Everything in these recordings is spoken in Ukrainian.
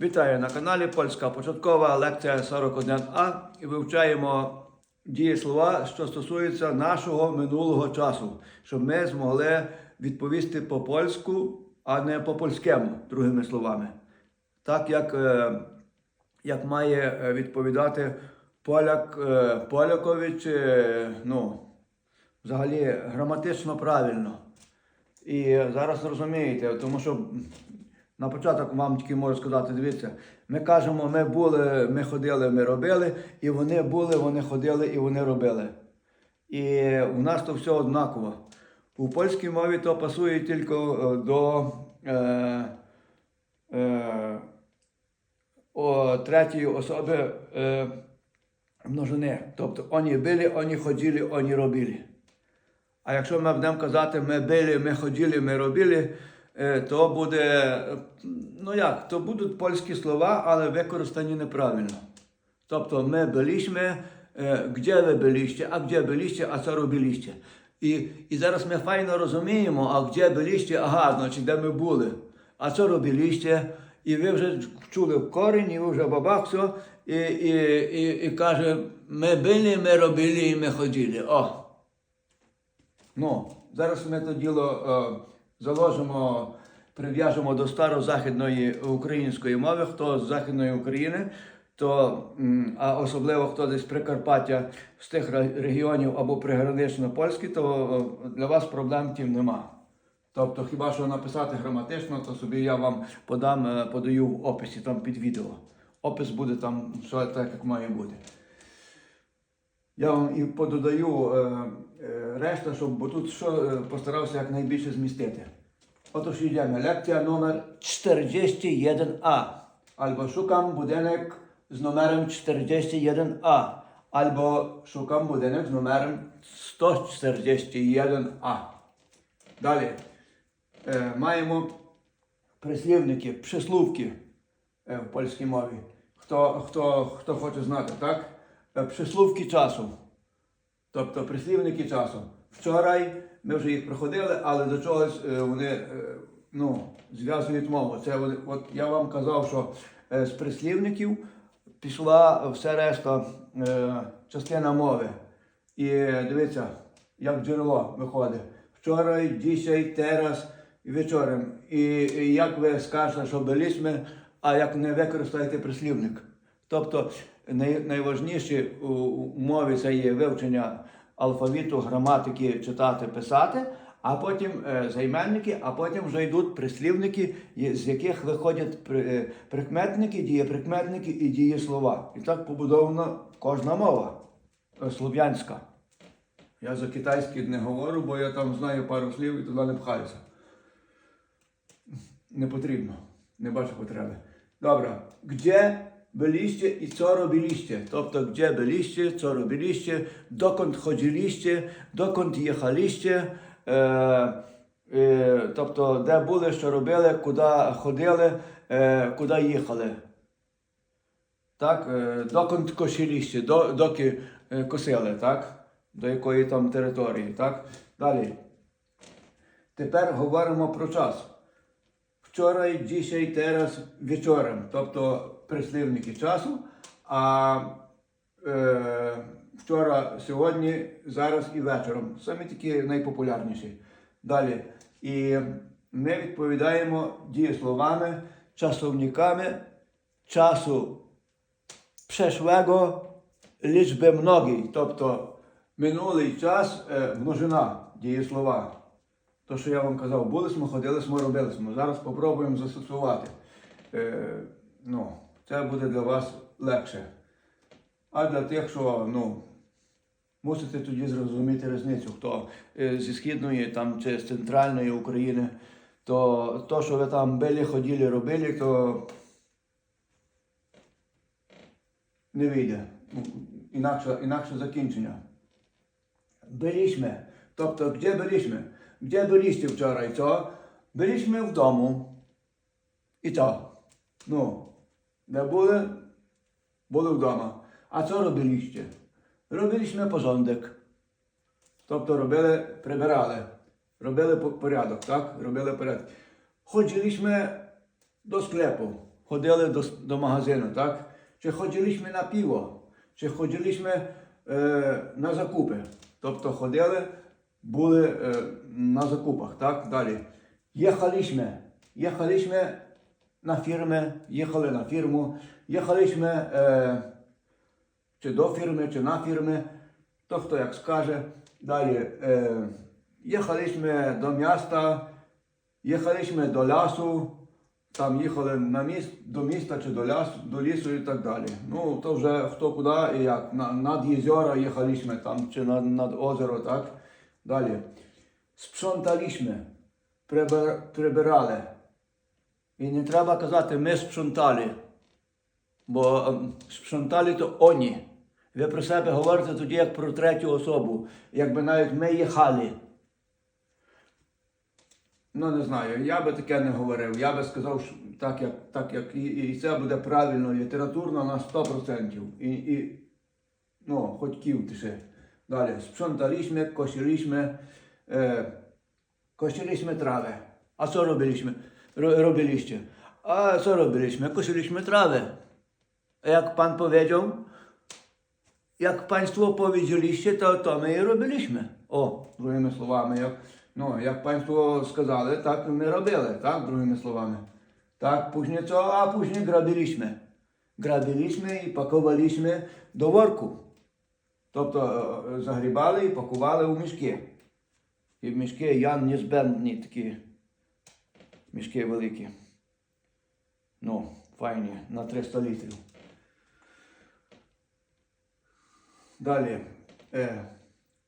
Вітаю на каналі Польська початкова лекція 41А і вивчаємо дієслова, що стосуються нашого минулого часу, щоб ми змогли відповісти по польську, а не по польському, другими словами. Так як, е, як має е, відповідати поляк е, полякові, ну, взагалі граматично правильно. І зараз розумієте, тому що на початок вам тільки можу сказати, дивіться, ми кажемо, ми були, ми ходили, ми робили, і вони були, вони ходили і вони робили. І у нас то все однаково. У польській мові то пасує тільки е, до е, е, о, третьої особи е, множини. Тобто вони були, вони ходили, вони робили. А якщо ми будемо казати, ми били, ми ходили, ми робили, то буде, е, ну як, то будуть польські слова, але використані неправильно. Тобто ми byliśmy, е, де ви byliście, а де byliście, а що робилище. І, і зараз ми файно розуміємо, а де byliście, ага, значить, де ми були, а що робилище. І ви вже чули корінь, і ви вже бабах і, і, і, і каже, ми били, ми робили і ми ходили. О! Ну, зараз ми то діло е, заложимо, прив'яжемо до старозахідної української мови, хто з Західної України, то, а особливо хто десь Прикарпаття з тих регіонів або пригранично польські, то для вас проблем тим нема. Тобто, хіба що написати граматично, то собі я вам подам, е, подаю в описі там під відео. Опис буде там, що так, як має бути. Я вам і пододаю е, е, решта, щоб бо тут що е, постарався якнайбільше змістити. Отож йдемо. Лекція номер 41А. Або шукам будинок з номером 41А. Або шукам будинок з номером 141А. Далі. Маємо прислівники, прислівки в польській мові. Хто, хто, хто хоче знати, так? Е, Прислівки часу. Тобто прислівники часу. Вчорай ми вже їх проходили, але до чогось е, вони е, ну, зв'язують мову. Це вони, от я вам казав, що з прислівників пішла все решта частина мови. І дивіться, як джерело виходить. Вчорай, дісяй, тераз і вечором. І, і як ви скажете, що byliśmy, а як не використаєте прислівник. Тобто най, найважніше у, мові це є вивчення алфавіту, граматики, читати, писати, а потім е, займенники, а потім вже йдуть прислівники, з яких виходять е, прикметники, дієприкметники і дієслова. І так побудована кожна мова е, слов'янська. Я за китайський не говорю, бо я там знаю пару слів і туди не пхаюся. Не потрібно. Не бачу потреби. Добре. Gdzie byliście i co robiliście? Тобто, gdzie byliście, co robiliście, dokąd chodziliście, dokąd jechaliście, е, е, тобто, де були, що робили, куди ходили, е, куди їхали. Так, е, докąd косилище, до, доки е, косили, так? До якої там території, так? Далі. Тепер говоримо про час. Вчора, dzisiaj, teraz, wieczorem. Тобто прислівники часу. А е, вчора, сьогодні, зараз і вечором. Самі такі найпопулярніші. Далі. І ми відповідаємо дієсловами, czasownikami czasu przeszłego liczby mnogiej, тобто минулий час е, множина дієслова. То, що я вам казав, були ми, ходили ми, робили ми. Зараз спробуємо застосувати. Е, ну, це буде для вас легше. А для тих, що ну, мусите тоді зрозуміти різницю, хто е, зі східної там, чи з центральної України, то то, що ви там били, ходили, робили, то не вийде. Ну, Інакше, інакше закінчення. Byliśmy. Тобто, gdzie byliśmy? Gdzie byliście wczoraj, co? Byliśmy w domu. I co? No, де були? Були вдома. А що робилиście? Робилиśmy porządek. Тобто робили, прибирали. Робили порядок, так? Робили порядок. Chodziliśmy do sklepu. ходили до, до магазину, так? Чи ходили на пиво, чи ходили е, на закупи. Тобто ходили, були е, на закупах, так? Далі. Їхали, їхали фірми, їхали на фірму, їхали е, чи до фірми, чи на фірми, то хто як скаже. Їхали до міста, їхали до лісу, там їхали до міста чи до лісу, і так далі. Ну, то вже хто куди як. На, над їхали там, чи над, озеро, так? Прибир, прибирали. І не треба казати, ми спрzątали. Бо ем, то оні. Ви про себе говорите тоді як про третю особу, якби навіть ми їхали. Ну, не знаю, я би таке не говорив. Я би сказав, що так як, так як і, і це буде правильно, літературно на 100%. І, і ну, хоч ків тише. Далі. Sprzątaliśmy, kosiliśmy, e, kosiliśmy trawę. A co robiliśmy? Ro, robiliście? A co robiliśmy? Kosiliśmy trawę. A jak pan powiedział, jak Państwo powiedzieliście, to, to my i robiliśmy. O, другими словами, як, ну, як Państwo сказали, так ми робили, так, другими словами. Так, później co? A później grabiliśmy. Grabiliśmy i pakowaliśmy do worku. Тобто е, загрібали і пакували у мішки. І мішки ян незбендні такі мішки великі. Ну, файні, на 300 літрів. Далі. Е,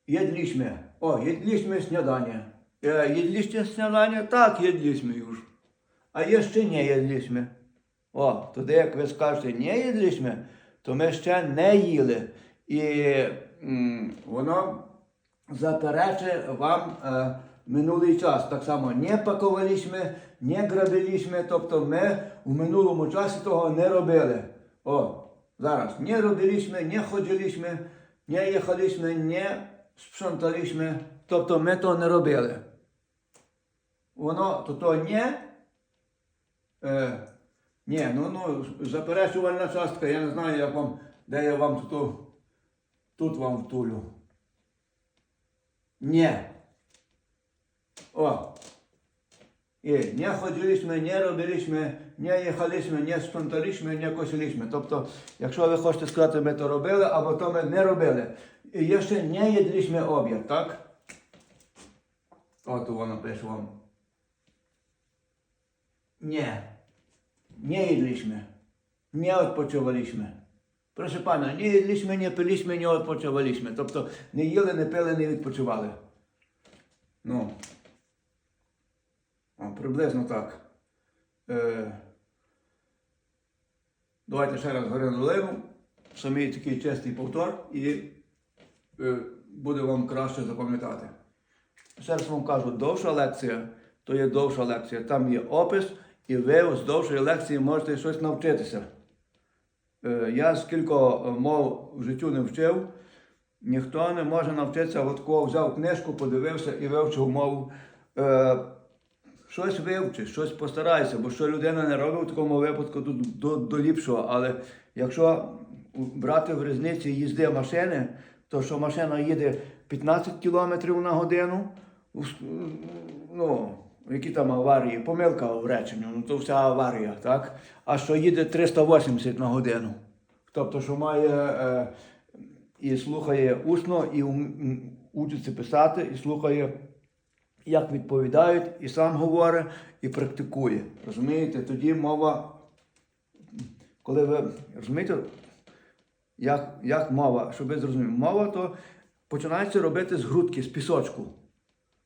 jedliśmy. O, jedliśmy śniadanie. E, jedliście śniadanie? Tak, jedliśmy już. A jeszcze nie jedliśmy. O, тоді як ви скажете, не jedliśmy, то ми ще не їли. І м, воно заперечить вам е, минулий час. Так само не пакувалися, не грабилися, тобто ми в минулому часі того не робили. О, зараз не робилися, не ходилися, не їхалися, не спрzątалися, тобто ми то не робили. Воно то, то не. Е, ні, ну, ну, заперечувальна частка, я не знаю, як вам, де я вам тут, тут вам втулю. Ні. О. І не ходилися, не робилися, не їхалися, не спонталися, не косилися. Тобто, якщо ви хочете сказати, ми то робили, або то ми не робили. І ще не їдлися обід, так? От воно пише вам. Nie. Nie jedliśmy. Nie odpoczywaliśmy. Proszę pana, nie jedliśmy, nie piliśmy, nie odpoczywaliśmy. Тобто не їли, не пили, не відпочивали. Ну. Приблизно так. Е, давайте ще раз горину ливу. Самий такий чистий повтор і е, буде вам краще запам'ятати. Ще раз вам кажу, довша лекція, то є довша лекція. Там є опис, і ви з довшої лекції можете щось навчитися. Е, Я скільки мов в життю не вчив, ніхто не може навчитися, от кого взяв книжку, подивився і вивчив мову. Щось вивчи, щось постарайся, бо що людина не робить в такому випадку до, до, до ліпшого. Але якщо брати в різниці їзди машини, то що машина їде 15 км на годину, ну, які там аварії, помилка в реченні, ну то вся аварія, так? А що їде 380 на годину. Тобто, що має е, і слухає усно, і учиться писати, і слухає як відповідають, і сам говорить, і практикує. Розумієте? Тоді мова, коли ви розумієте, як, як мова, щоб ви зрозуміли, мова то починається робити з грудки, з пісочку.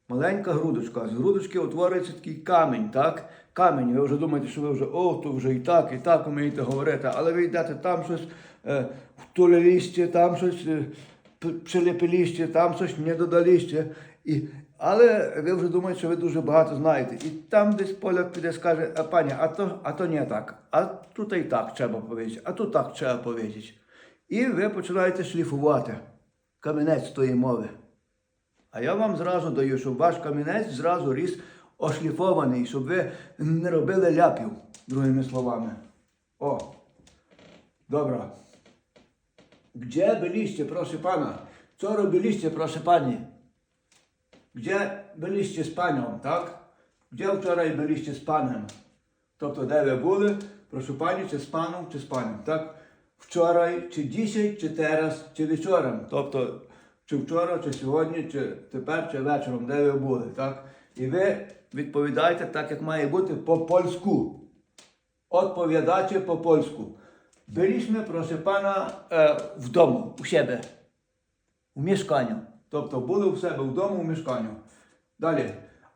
Маленька грудочка, з грудочки утворюється такий камінь, так? Камінь, ви вже думаєте, що ви вже о, то вже і так, і так вмієте говорити, але ви йдете там щось е, втулиліще, там щось е, прилепиліще, там щось не додаліще. І, але ви вже думаєте, що ви дуже багато знаєте. І там десь поляк піде скаже, а пані, а то, а то не так, а тут і так треба powiedzieć, а тут так треба powiedzieć. І ви починаєте шліфувати камінець тої мови. А я вам зразу даю, щоб ваш камінець зразу ріс ошліфований, щоб ви не робили ляпів, другими словами. O, dobra. Gdzie byliście, proszę pana? Co robiliście, proszę pani? Gdzie byliście z panią, tak? Gdzie wczoraj byliście z panem? Тобто, де ви були, прошу пані, чи з паном, чи з паном, так? Вчорай, чи dzisiaj, чи teraz, чи вечором. Тобто, чи вчора, чи сьогодні, чи тепер, чи вечором, де ви були, так? І ви відповідаєте так, як має бути по польську. Odpowiadacie po polsku. Byliśmy, proszę pana, e, w domu, u siebie. W mieszkaniu. Тобто були у себе вдома у mieszkaniu. Далі.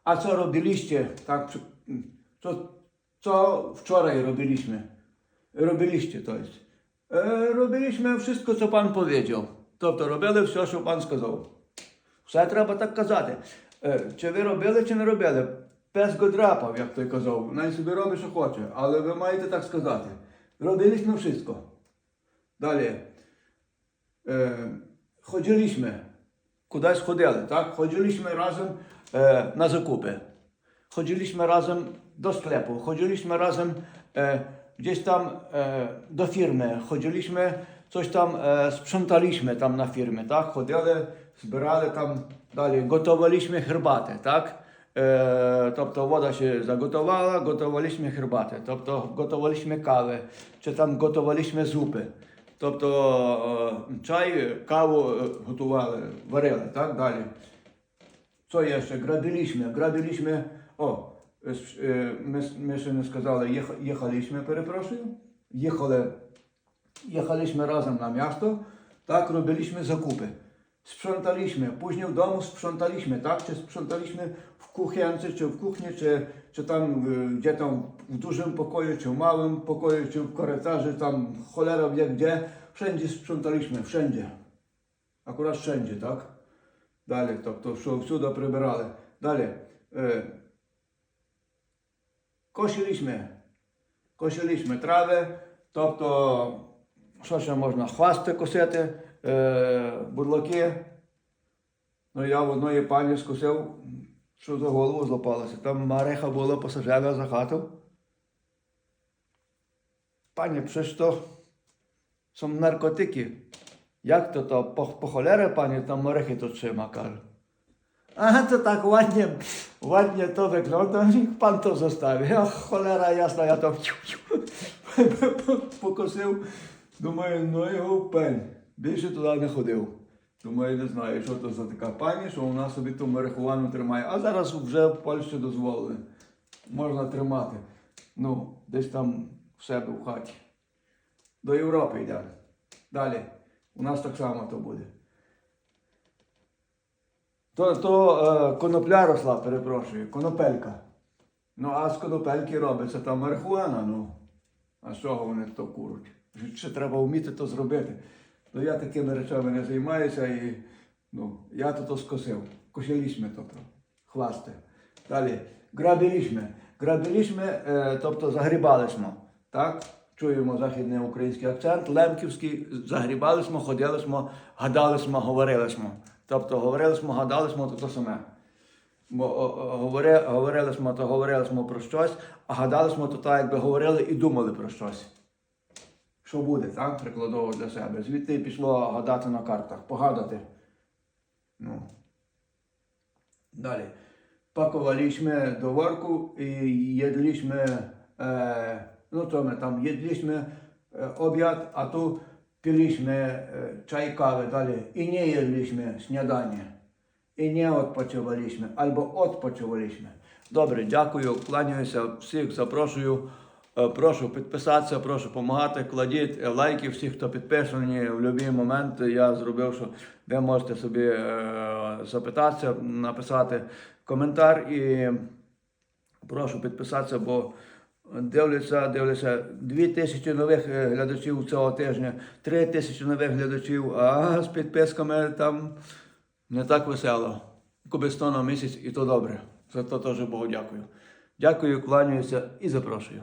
А що робилиście? Так, пrzy- м, що, що вчора робилиśmy? Робилиście, to jest. E, robiliśmy wszystko, co pan powiedział. Тобто робили все, що пан сказав. Все треба так казати. Е, Чи ви робили, чи не робили? Пес го драпав, як той казав. Най собі робить, що хоче. Але ви маєте так сказати. Robiliśmy wszystko. Далі. Е, Chodziliśmy. Кудись ходили, так? Chodziliśmy razem е, на закупи. Chodziliśmy razem do sklepu. Chodziliśmy razem e, gdzieś tam e, do firmy. Chodziliśmy, coś tam e, sprzątaliśmy tam na firmie, tak? Ходили, збирали там далі. Готувaliśmy herbatę, так? E, тобто вода się zagotowała, gotowaliśmy herbatę. Тобто готувaliśmy kawę, czy tam gotowaliśmy zupy. Тобто е, чай, каву е, готували, варили, так далі. Jeszcze? Grabiliśmy, grabiliśmy. O, s- y, my, my ще не сказали, їх, їхaliśmy, перепрошую. Їхали, їхaliśmy razem na miasto, tak, robiliśmy zakupy. sprzątaliśmy, później w domu sprzątaliśmy, tak? Czy sprzątaliśmy w kuchence, czy w kuchni, czy, czy tam y, gdzie tam w dużym pokoju, czy w małym pokoju, czy w korytarzu, tam cholera wie gdzie, wszędzie sprzątaliśmy, wszędzie. Akurat wszędzie, tak? Dalej, to, to cudo przybrali. Dalej. Y, kosiliśmy, kosiliśmy trawę, to, to, co się można, chwasty kosety, е, бурлаки. Ну, я в одної пані скосив, що за голову злопалося. Там мареха була посажена за хату. Пані, przecież to są narkotyki. Jak to to? Po, po cholerę panie tam orechy to trzyma, kar. A to tak ładnie, ładnie to wygląda, niech pan to zostawi. Ach, cholera jasna, ja to покосив. Думаю, ну його пень. Більше туди не ходив. Думаю, не знаю, що то за така пані, що вона собі ту марихуану тримає. А зараз вже в Польщі дозволили. Можна тримати. Ну, десь там в себе в хаті. До Європи йдемо. Далі. У нас так само то буде. То, то е, конопля росла, перепрошую, конопелька. Ну, а з конопельки робиться там марихуана, ну. А з чого вони то куруть? Ще треба вміти то зробити. Ну я такими речами не займаюся і ну, я то то скосив. Косиліśmy то, то хвасти. Далі. Грабиліśmy. Грабиліśmy, е, тобто загрібалися. Так? Чуємо західний український акцент, лемківський, загрібалися, ходилися, гадалися, говорилися. Тобто говорилися, гадалися, то те саме. Бо о, о, говори, говорилися, то говорилися про щось, а гадалися, то так, якби говорили і думали про щось. Що буде, так? Прикладово для себе. Звідти пішло гадати на картах, погадати. Ну. Далі. Pakowaliśmy do worku i jedliśmy, e, no co my tam, jedliśmy e, obiad, a tu piliśmy e, czaj, kawę dalej i nie jedliśmy śniadanie. І не відпочивалися, або відпочивалися. Добре, дякую, кланяюся, всіх запрошую. Е, Прошу підписатися, прошу допомагати, кладіть е, лайки всіх, хто підписані в будь-який момент. Я зробив, що ви можете собі е, запитатися, написати коментар і прошу підписатися, бо дивляться, дивляться дві тисячі нових глядачів цього тижня, три тисячі нових глядачів, а з підписками там не так весело. Коби 100 на місяць, і то добре. За то теж Богу дякую. Дякую, кланяюся і запрошую.